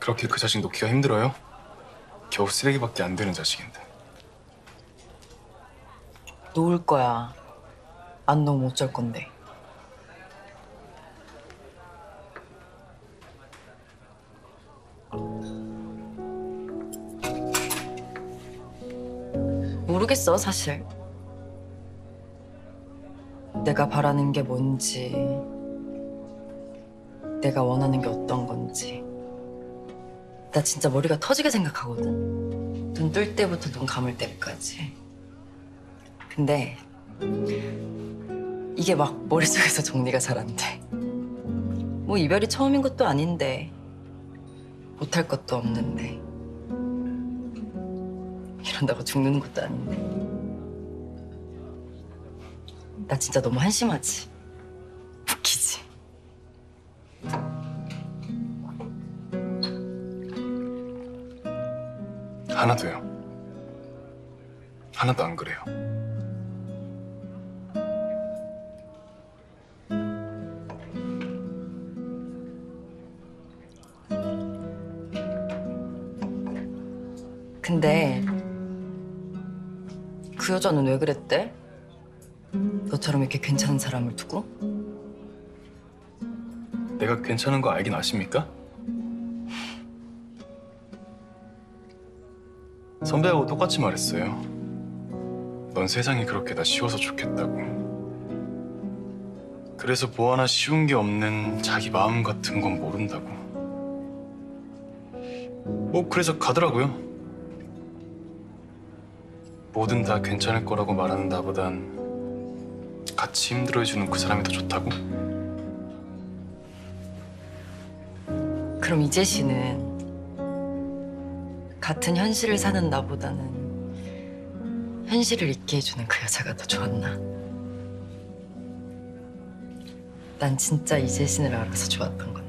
그렇게 그 자식 놓기가 힘들어요? 겨우 쓰레기밖에 안 되는 자식인데. 놓을 거야. 안 놓으면 어쩔 건데. 모르겠어, 사실. 내가 바라는 게 뭔지, 내가 원하는 게 어떤 건지. 나 진짜 머리가 터지게 생각하거든. 눈 뜰 때부터 눈 감을 때까지. 근데 이게 막 머릿속에서 정리가 잘 안 돼. 뭐 이별이 처음인 것도 아닌데 못할 것도 없는데 이런다고 죽는 것도 아닌데 나 진짜 너무 한심하지? 하나도요. 하나도 안 그래요. 근데 그 여자는 왜 그랬대? 너처럼 이렇게 괜찮은 사람을 두고? 내가 괜찮은 거 알긴 아십니까? 선배하고 똑같이 말했어요. 넌 세상이 그렇게 다 쉬워서 좋겠다고. 그래서 뭐 하나 쉬운 게 없는 자기 마음 같은 건 모른다고. 뭐 그래서 가더라고요. 뭐든 다 괜찮을 거라고 말하는 나보단 같이 힘들어해주는 그 사람이 더 좋다고? 그럼 이재 씨는 같은 현실을 사는 나보다는 현실을 잊게 해주는 그 여자가 더 좋았나? 난 진짜 이재 씨를 알아서 좋았던 거야.